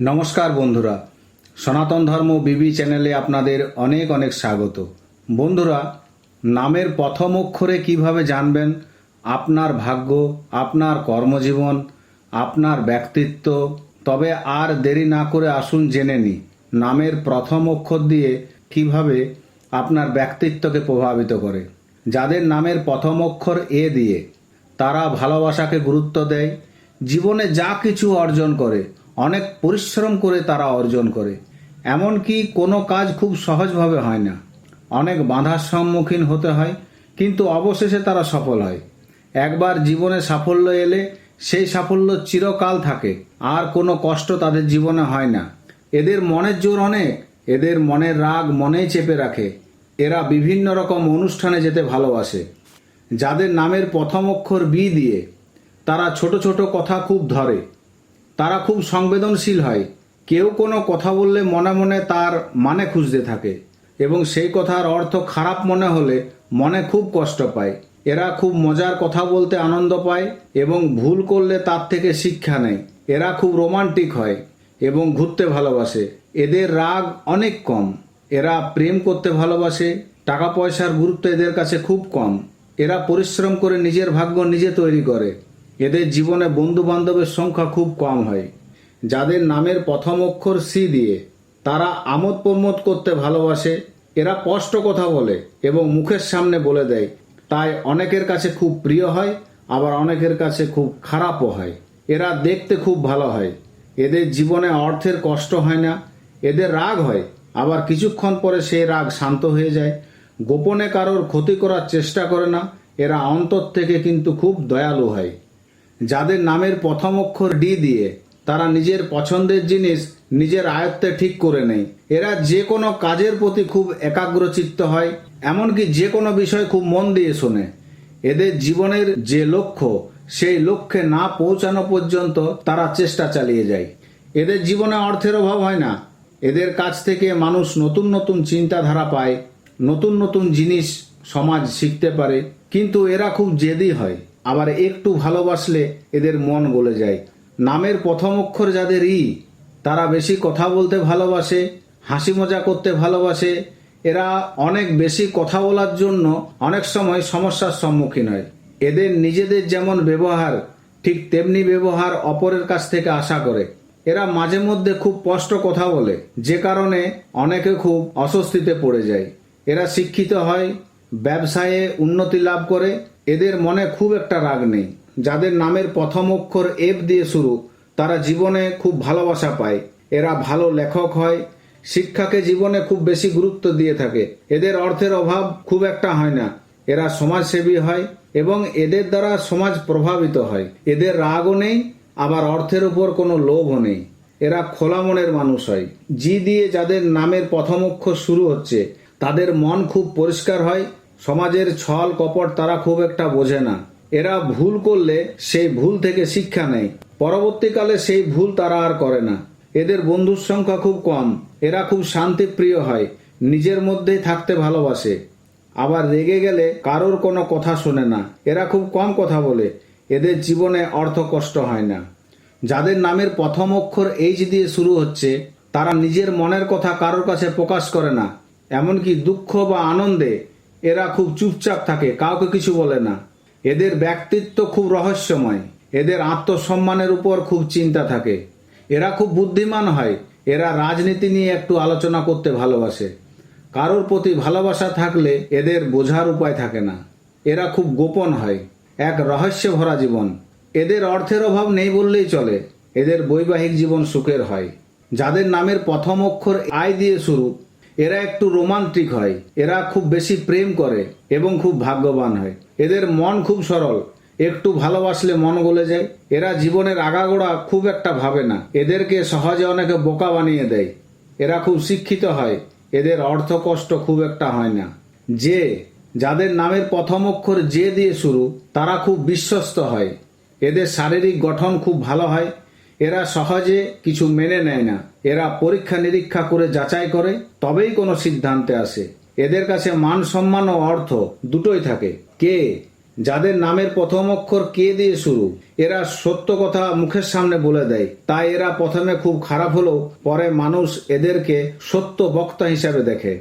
নমস্কার বন্ধুরা। সনাতন ধর্ম বিবি চ্যানেলে আপনাদের অনেক অনেক স্বাগত। বন্ধুরা, নামের প্রথম অক্ষরে কীভাবে জানবেন? আপনার ভাগ্য, আপনার কর্মজীবন, আপনার ব্যক্তিত্ব। তবে আর দেরি না করে আসুন জেনে নি, নামের প্রথম অক্ষর দিয়ে কীভাবে আপনার ব্যক্তিত্বকে প্রভাবিত করে। যাদের নামের প্রথম অক্ষর এ দিয়ে, তারা ভালোবাসাকে গুরুত্ব দেয়, জীবনে যা কিছু অর্জন করে অনেক পরিশ্রম করে তারা অর্জন করে। এমনকি কোনো কাজ খুব সহজভাবে হয় না। অনেক বাধার সম্মুখীন হতে হয়, কিন্তু অবশেষে তারা সফল হয়। একবার জীবনে সাফল্য এলে সেই সাফল্য চিরকাল থাকে, আর কোনো কষ্ট তাদের জীবনে হয় না। এদের মনের জোর অনেক, এদের মনের রাগ মনেই চেপে রাখে। এরা বিভিন্ন রকম অনুষ্ঠানে যেতে ভালোবাসে, যাদের নামের প্রথম অক্ষর বি দিয়ে। তারা ছোট ছোট কথা খুব ধরে। তারা খুব সংবেদনশীল হয়। কেউ কোনো কথা বললে মনে মনে তার মানে খুঁজতে থাকে এবং সেই কথার অর্থ খারাপ মনে হলে মনে খুব কষ্ট পায়। এরা খুব মজার কথা বলতে আনন্দ পায় এবং ভুল করলে তার থেকে শিক্ষা নেয়। এরা খুব রোমান্টিক হয় এবং ঘুরতে ভালোবাসে। এদের রাগ অনেক কম। এরা প্রেম করতে ভালোবাসে। টাকা পয়সার গুরুত্ব এদের কাছে খুব কম। এরা পরিশ্রম করে নিজের ভাগ্য নিজে তৈরি করে। এদের জীবনে বন্ধু বান্ধবের সংখ্যা খুব কম হয়। যাদের নামের প্রথম অক্ষর সি দিয়ে তারা আমোদ প্রমোদ করতে ভালোবাসে, এরা স্পষ্ট কথা বলে এবং মুখের সামনে বলে দেয়। তাই অনেকের কাছে খুব প্রিয় হয়, আবার অনেকের কাছে খুব খারাপও হয়। এরা দেখতে খুব ভালো হয়। এদের জীবনে অর্থের কষ্ট হয় না। এদের রাগ হয়, আবার কিছুক্ষণ পরে সেই রাগ শান্ত হয়ে যায়। গোপনে কারোর ক্ষতি করার চেষ্টা করে না, এরা অন্তর থেকে কিন্তু খুব দয়ালু হয়। যাদের নামের প্রথম অক্ষর ডি দিয়ে তারা নিজের পছন্দের জিনিস নিজের আয়ত্তে ঠিক করে নেয়। এরা যে কোনো কাজের প্রতি খুব একাগ্রচিত্ত হয়, এমনকি যে কোনো বিষয় খুব মন দিয়ে শোনে। এদের জীবনের যে লক্ষ্য, সেই লক্ষ্যে না পৌঁছানো পর্যন্ত তারা চেষ্টা চালিয়ে যায়। এদের জীবনে অর্থের অভাব হয় না। এদের কাছ থেকে মানুষ নতুন নতুন চিন্তাধারা পায়, নতুন নতুন জিনিস সমাজ শিখতে পারে, কিন্তু এরা খুব জেদি হয়। আবার একটু ভালোবাসলে এদের মন গলে যায়। নামের প্রথম অক্ষর যাদের ই, তারা বেশি কথা বলতে ভালোবাসে, হাসি মজা করতে ভালোবাসে। এরা অনেক বেশি কথা বলার জন্য অনেক সময় সমস্যার সম্মুখীন হয়। এদের নিজেদের যেমন ব্যবহার, ঠিক তেমনি ব্যবহার অপরের কাছ থেকে আশা করে। এরা মাঝে মধ্যে খুব স্পষ্ট কথা বলে, যে কারণে অনেকে খুব অস্বস্তিতে পড়ে যায়। এরা শিক্ষিত হয়, ব্যবসায়ে উন্নতি লাভ করে এদের মনে খুব একটা রাগ নেই। যাদের নামের প্রথম অক্ষর এফ দিয়ে শুরু, তারা জীবনে খুব ভালোবাসা পায়। এরা ভালো লেখক হয়, শিক্ষাকে জীবনে খুব বেশি গুরুত্ব দিয়ে থাকে। এদের অর্থের অভাব খুব একটা হয় না। এরা সমাজসেবী হয় এবং এদের দ্বারা সমাজ প্রভাবিত হয়। এদের রাগও নেই, আবার অর্থের উপর কোনো লোভও নেই। এরা খোলা মনের মানুষ হয়। জি দিয়ে যাদের নামের প্রথম অক্ষর শুরু হচ্ছে, তাদের মন খুব পরিষ্কার হয় সমাজের ছল কপট তারা খুব একটা বোঝে না। এরা ভুল করলে সেই ভুল থেকে শিক্ষা নেয়। পরবর্তীকালে সেই ভুল তারা আর করে না। এদের বন্ধুর সংখ্যা খুব কম। এরা খুব শান্তিপ্রিয় হয়। নিজের মধ্যেই থাকতে ভালোবাসে। আবার রেগে গেলে কারোর কোনো কথা শোনে না। এরা খুব কম কথা বলে। এদের জীবনে অর্থ কষ্ট হয় না। যাদের নামের প্রথম অক্ষর এইচ দিয়ে শুরু হচ্ছে, তারা নিজের মনের কথা কারোর কাছে প্রকাশ করে না। এমনকি দুঃখ বা আনন্দে এরা খুব চুপচাপ থাকে, কাউকে কিছু বলে না। এদের ব্যক্তিত্ব খুব রহস্যময়, এদের আত্মসম্মানের উপর খুব চিন্তা থাকে। এরা খুব বুদ্ধিমান হয়, এরা রাজনীতি নিয়ে একটু আলোচনা করতে ভালোবাসে। কারোর প্রতি ভালোবাসা থাকলে এদের বোঝার উপায় থাকে না। এরা খুব গোপন হয়, এক রহস্যে ভরা জীবন। এদের অর্থের অভাব নেই বললেই চলে, এদের বৈবাহিক জীবন সুখের হয়। যাদের নামের প্রথম অক্ষর আয় দিয়ে শুরু এরা একটু রোমান্টিক হয়, এরা খুব বেশি প্রেম করে এবং খুব ভাগ্যবান হয়। এদের মন খুব সরল, একটু ভালোবাসলে মন গলে যায়। এরা জীবনের আগাগোড়া খুব একটা ভাবে না, এদেরকে সহজে অনেকে বোকা বানিয়ে দেয়। এরা খুব শিক্ষিত হয়, এদের অর্থ কষ্ট খুব একটা হয় না। যে, যাদের নামের প্রথম অক্ষর যে দিয়ে শুরু, তারা খুব বিশ্বস্ত হয়। এদের শারীরিক গঠন খুব ভালো হয় এরা সহজে কিছু মেনে নেয় না। এরা পরীক্ষা নিরীক্ষা করে যাচাই করে, তবেই কোনো সিদ্ধান্তে আসে। এদের কাছে মান, সম্মান ও অর্থ দুটোই থাকে। কে? যাদের নামের প্রথম অক্ষর কে দিয়ে শুরু, এরা সত্য কথা মুখের সামনে বলে দেয়। তাই এরা প্রথমে খুব খারাপ হলেও পরে মানুষ এদেরকে সত্য বক্তা হিসাবে দেখে।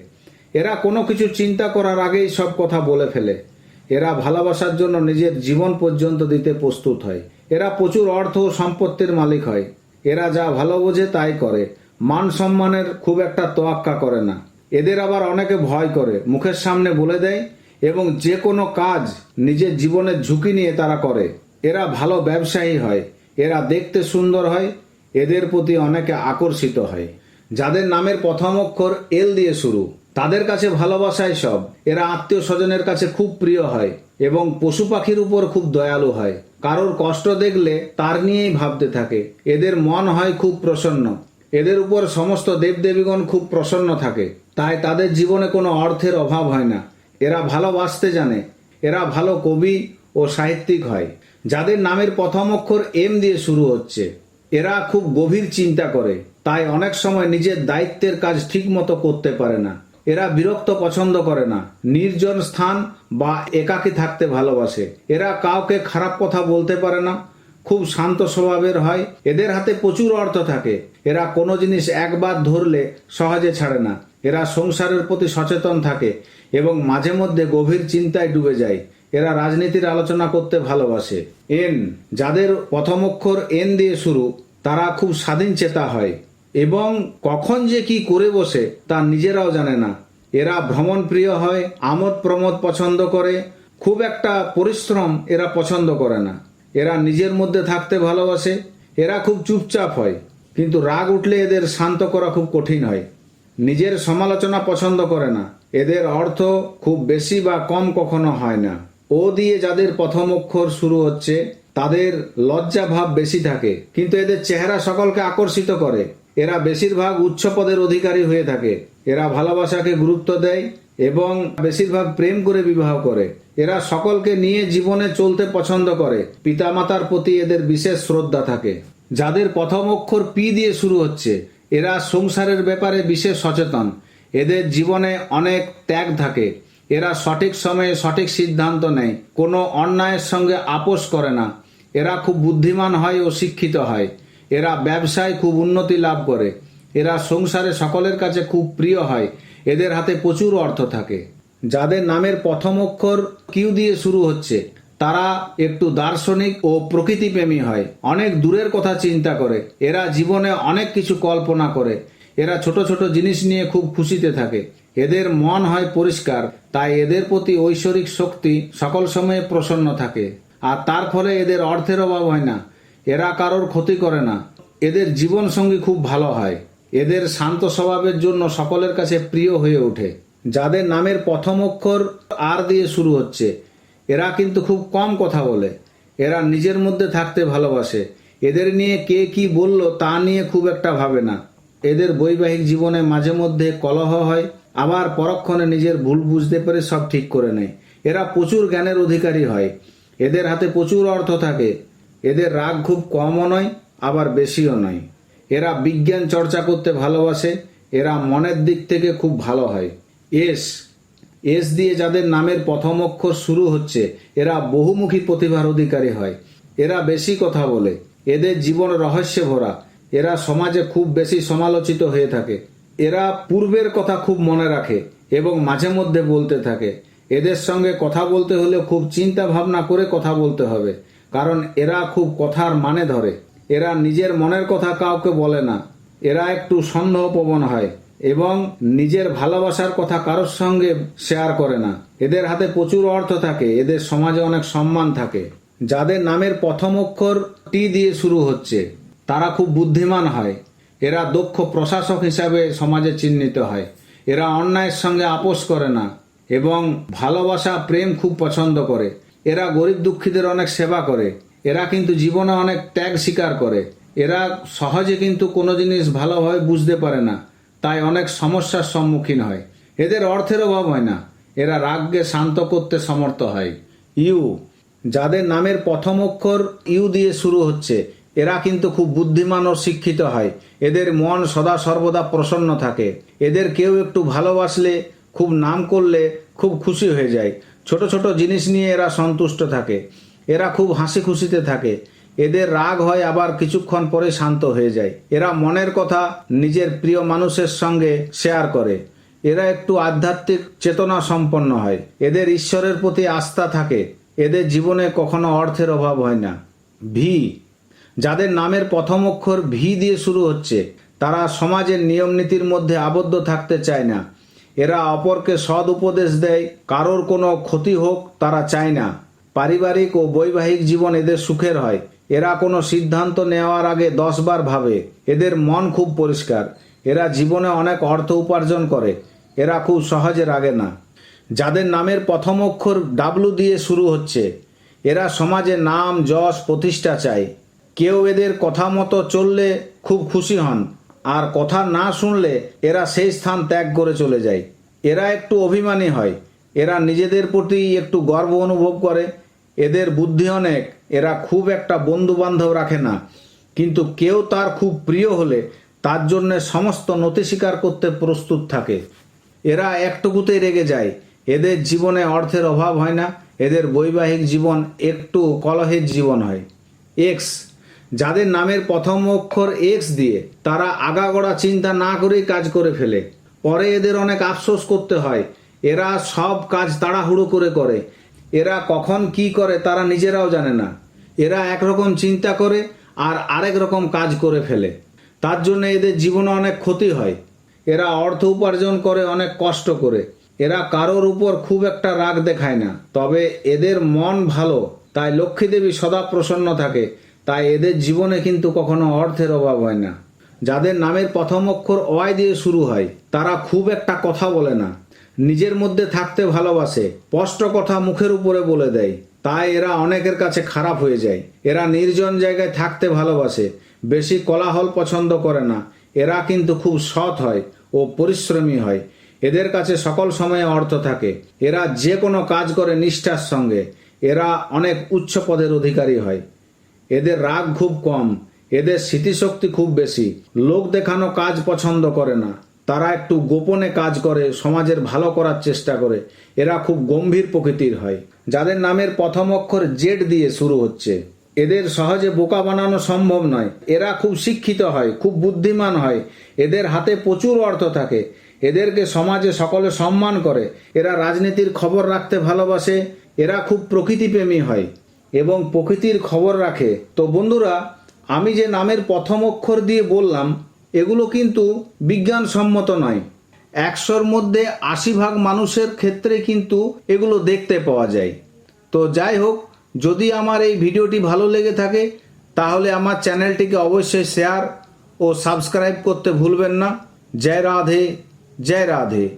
এরা কোনো কিছু চিন্তা করার আগেই সব কথা বলে ফেলে। এরা ভালোবাসার জন্য নিজের জীবন পর্যন্ত দিতে প্রস্তুত হয়। এরা প্রচুর অর্থ ও সম্পত্তির মালিক হয়। এরা যা ভালো বোঝে তাই করে। মান সম্মানের খুব একটা তোয়াক্কা করে না। এদের আবার অনেকে ভয় করে, মুখের সামনে বলে দেয় এবং যে কোনো কাজ নিজের জীবনের ঝুঁকি নিয়ে তারা করে। এরা ভালো ব্যবসায়ী হয়, এরা দেখতে সুন্দর হয়, এদের প্রতি অনেকে আকর্ষিত হয়। যাদের নামের প্রথম অক্ষর এল দিয়ে শুরু। তাদের কাছে ভালোবাসায় সব। এরা আত্মীয় স্বজনের কাছে খুব প্রিয় হয় এবং পশু পাখির উপর খুব দয়ালু হয়। কারোর কষ্ট দেখলে তার নিয়েই ভাবতে থাকে। এদের মন হয় খুব প্রসন্ন। এদের উপর সমস্ত দেবদেবীগণ খুব প্রসন্ন থাকে। তাই তাদের জীবনে কোনো অর্থের অভাব হয় না। এরা ভালোবাসতে জানে। এরা ভালো কবি ও সাহিত্যিক হয়। যাদের নামের প্রথম অক্ষর এম দিয়ে শুরু হচ্ছে। এরা খুব গভীর চিন্তা করে। তাই অনেক সময় নিজের দায়িত্বের কাজ ঠিক মতো করতে পারে না। এরা বিরক্ত পছন্দ করে না, নির্জন স্থান বা একাকী থাকতে ভালোবাসে। এরা কাউকে খারাপ কথা বলতে পারে না, খুব শান্ত স্বভাবের হয়, এদের হাতে প্রচুর অর্থ থাকে। এরা কোনো জিনিস একবার ধরলে সহজে ছাড়ে না। এরা সংসারের প্রতি সচেতন থাকে এবং মাঝে মধ্যে গভীর চিন্তায় ডুবে যায়। এরা রাজনীতির আলোচনা করতে ভালোবাসে। এন, যাদের প্রথম অক্ষর এন দিয়ে শুরু, তারা খুব স্বাধীন চেতা হয়। এবং কখন যে কি করে বসে তা নিজেরাও জানে না। এরা ভ্রমণ প্রিয় হয়, আমোদ প্রমোদ পছন্দ করে, খুব একটা পরিশ্রম এরা পছন্দ করে না। এরা নিজের মধ্যে থাকতে ভালোবাসে, এরা খুব চুপচাপ হয়, কিন্তু রাগ উঠলে এদের শান্ত করা খুব কঠিন হয়। নিজের সমালোচনা পছন্দ করে না, এদের অর্থ খুব বেশি বা কম কখনো হয় না। ও দিয়ে যাদের প্রথম অক্ষর শুরু হচ্ছে, তাদের লজ্জা ভাব বেশি থাকে, কিন্তু এদের চেহারা সকলকে আকর্ষিত করে। এরা বেশিরভাগ উচ্চ পদের অধিকারী হয়ে থাকে। এরা ভালোবাসাকে গুরুত্ব দেয় এবং বেশিরভাগ প্রেম করে বিবাহ করে। এরা সকলকে নিয়ে জীবনে চলতে পছন্দ করে। পিতামাতার প্রতি এদের বিশেষ শ্রদ্ধা থাকে। যাদের প্রথম অক্ষর পি দিয়ে শুরু হচ্ছে, এরা সংসারের ব্যাপারে বিশেষ সচেতন। এদের জীবনে অনেক ত্যাগ থাকে। এরা সঠিক সময়ে সঠিক সিদ্ধান্ত নেয়। কোনো অন্যায়ের সঙ্গে আপোষ করে না। এরা খুব বুদ্ধিমান হয় ও শিক্ষিত হয়। এরা ব্যবসায় খুব উন্নতি লাভ করে। এরা সংসারে সকলের কাছে খুব প্রিয় হয়। এদের হাতে প্রচুর অর্থ থাকে। যাদের নামের প্রথম অক্ষর কিউ দিয়ে শুরু হচ্ছে, তারা একটু দার্শনিক ও প্রকৃতিপ্রেমী হয়। অনেক দূরের কথা চিন্তা করে। এরা জীবনে অনেক কিছু কল্পনা করে। এরা ছোট ছোট জিনিস নিয়ে খুব খুশিতে থাকে। এদের মন হয় পরিষ্কার, তাই এদের প্রতি ঐশ্বরিক শক্তি সকল সময়ে প্রসন্ন থাকে। আর তার ফলে এদের অর্থের অভাব হয় না। এরা কারোর ক্ষতি করে না। এদের জীবন সঙ্গী খুব ভালো হয়। এদের শান্ত স্বভাবের জন্য সকলের কাছে প্রিয় হয়ে ওঠে। যাদের নামের প্রথম অক্ষর আর দিয়ে শুরু হচ্ছে, এরা কিন্তু খুব কম কথা বলে। এরা নিজের মধ্যে থাকতে ভালোবাসে। এদের নিয়ে কে কি বলল তা নিয়ে খুব একটা ভাবে না। এদের বৈবাহিক জীবনে মাঝে মধ্যে কলহ হয়, আবার পরক্ষণে নিজের ভুল বুঝতে পেরে সব ঠিক করে নেয়। এরা প্রচুর জ্ঞানের অধিকারী হয়। এদের হাতে প্রচুর অর্থ থাকে। এদের রাগ খুব কমও নয়, আবার বেশিও নয়। এরা বিজ্ঞান চর্চা করতে ভালোবাসে, এরা মনের দিক থেকে খুব ভালো হয়। এস এস দিয়ে যাদের নামের প্রথম অক্ষর শুরু হচ্ছে, এরা বহুমুখী প্রতিভার অধিকারী হয়। এরা বেশি কথা বলে, এদের জীবন রহস্যে ভরা এরা সমাজে খুব বেশি সমালোচিত হয়ে থাকে। এরা পূর্বের কথা খুব মনে রাখে এবং মাঝে মধ্যে বলতে থাকে। এদের সঙ্গে কথা বলতে হলে খুব চিন্তা ভাবনা করে কথা বলতে হবে। কারণ এরা খুব কথার মানে ধরে। এরা নিজের মনের কথা কাউকে বলে না। এরা একটু সন্দেহপ্রবণ হয় এবং নিজের ভালোবাসার কথা কারোর সঙ্গে শেয়ার করে না। এদের হাতে প্রচুর অর্থ থাকে, এদের সমাজে অনেক সম্মান থাকে। যাদের নামের প্রথম অক্ষর টি দিয়ে শুরু হচ্ছে, তারা খুব বুদ্ধিমান হয়। এরা দক্ষ প্রশাসক হিসাবে সমাজে চিহ্নিত হয়। এরা অন্যায়ের সঙ্গে আপোষ করে না এবং ভালোবাসা, প্রেম খুব পছন্দ করে। এরা গরিব দুঃখীদের অনেক সেবা করে। এরা কিন্তু জীবনে অনেক ত্যাগ স্বীকার করে। এরা সহজে কিন্তু কোনো জিনিস ভালোভাবে বুঝতে পারে না। তাই অনেক সমস্যার সম্মুখীন হয়। এদের অর্থের অভাব হয় না। এরা রাগকে শান্ত করতে সমর্থ হয়। ইউ, যাদের নামের প্রথম অক্ষর ইউ দিয়ে শুরু হচ্ছে, এরা কিন্তু খুব বুদ্ধিমান ও শিক্ষিত হয়। এদের মন সদা সর্বদা প্রসন্ন থাকে। এদের কেউ একটু ভালোবাসলে, খুব নাম করলে খুব খুশি হয়ে যায়। ছোট ছোট জিনিস নিয়ে এরা সন্তুষ্ট থাকে। এরা খুব হাসি খুশিতে থাকে। এদের রাগ হয় আবার কিছুক্ষণ পরে শান্ত হয়ে যায়। এরা মনের কথা নিজের প্রিয় মানুষের সঙ্গে শেয়ার করে। এরা একটু আধ্যাত্মিক চেতনা সম্পন্ন হয়। এদের ঈশ্বরের প্রতি আস্থা থাকে। এদের জীবনে কখনো অর্থের অভাব হয় না। ভি, যাদের নামের প্রথম অক্ষর ভি দিয়ে শুরু হচ্ছে, তারা সমাজের নিয়ম নীতির মধ্যে আবদ্ধ থাকতে চায় না। এরা অপরকে সৎ উপদেশ দেয়, কারোর কোনো ক্ষতি হোক তারা চায় না। পারিবারিক ও বৈবাহিক জীবন এদের সুখের হয়। এরা কোনো সিদ্ধান্ত নেওয়ার আগে দশবার ভাবে। এদের মন খুব পরিষ্কার। এরা জীবনে অনেক অর্থ উপার্জন করে। এরা খুব সহজে রাগে না। যাদের নামের প্রথম অক্ষর ডাব্লু দিয়ে শুরু হচ্ছে, এরা সমাজে নাম, যশ, প্রতিষ্ঠা চায়। কেউ এদের কথা মতো চললে খুব খুশি হন। আর কথা না শুনলে এরা সেই স্থান ত্যাগ করে চলে যায়। এরা একটু অভিমানী হয়। এরা নিজেদের প্রতি একটু গর্ব অনুভব করে। এদের বুদ্ধি অনেক। এরা খুব একটা বন্ধু বান্ধব রাখে না। কিন্তু কেউ তার খুব প্রিয় হলে তার জন্য সমস্ত নথি স্বীকার করতে প্রস্তুত থাকে। এরা একটুকুতেই রেগে যায়। এদের জীবনে অর্থের অভাব হয় না। এদের বৈবাহিক জীবন একটু কলহের জীবন হয়। এক্স যাদের নামের প্রথম অক্ষর এক্স দিয়ে তারা আগাগোড়া চিন্তা না করেই কাজ করে ফেলে। পরে এদের অনেক আফসোস করতে হয়। এরা সব কাজ তাড়াহুড়ো করে করে। এরা কখন কি করে তারা নিজেরাও জানে না। এরা একরকম চিন্তা করে আর আরেক রকম কাজ করে ফেলে। তার জন্য এদের জীবনে অনেক ক্ষতি হয়। এরা অর্থ উপার্জন করে অনেক কষ্ট করে। এরা কারোর উপর খুব একটা রাগ দেখায় না। তবে এদের মন ভালো, তাই লক্ষ্মী দেবী সদা প্রসন্ন থাকে। তাই এদের জীবনে কিন্তু কখনো অর্থের অভাব হয় না। যাদের নামের প্রথম অক্ষর অয় দিয়ে শুরু হয়, তারা খুব একটা কথা বলে না। নিজের মধ্যে থাকতে ভালোবাসে, স্পষ্ট কথা মুখের উপরে বলে দেয়। তাই এরা অনেকের কাছে খারাপ হয়ে যায়। এরা নির্জন জায়গায় থাকতে ভালোবাসে, বেশি কোলাহল পছন্দ করে না। এরা কিন্তু খুব সৎ হয় ও পরিশ্রমী হয়। এদের কাছে সকল সময়ে অর্থ থাকে। এরা যে কোনো কাজ করে নিষ্ঠার সঙ্গে। এরা অনেক উচ্চ পদের অধিকারী হয়। এদের রাগ খুব কম, এদের স্মৃতিশক্তি খুব বেশি। লোক দেখানো কাজ পছন্দ করে না। তারা একটু গোপনে কাজ করে, সমাজের ভালো করার চেষ্টা করে। এরা খুব গম্ভীর প্রকৃতির হয়। যাদের নামের প্রথম অক্ষর জেড দিয়ে শুরু হচ্ছে। এদের সহজে বোকা বানানো সম্ভব নয়। এরা খুব শিক্ষিত হয়, খুব বুদ্ধিমান হয়। এদের হাতে প্রচুর অর্থ থাকে। এদেরকে সমাজে সকলে সম্মান করে। এরা রাজনীতির খবর রাখতে ভালোবাসে। এরা খুব প্রকৃতিপ্রেমী হয়। এবং প্রকৃতির খবর রাখে। তো বন্ধুরা, আমি যে নামের প্রথম অক্ষর দিয়ে বললাম, এগুলো কিন্তু বিজ্ঞানসম্মত নয়। একশোর মধ্যে আশি ভাগ মানুষের ক্ষেত্রে কিন্তু এগুলো দেখতে পাওয়া যায়। তো যাই হোক, যদি আমার এই ভিডিওটি ভালো লেগে থাকে, তাহলে আমার চ্যানেলটিকে অবশ্যই শেয়ার ও সাবস্ক্রাইব করতে ভুলবেন না। জয় রাধে জয় রাধে।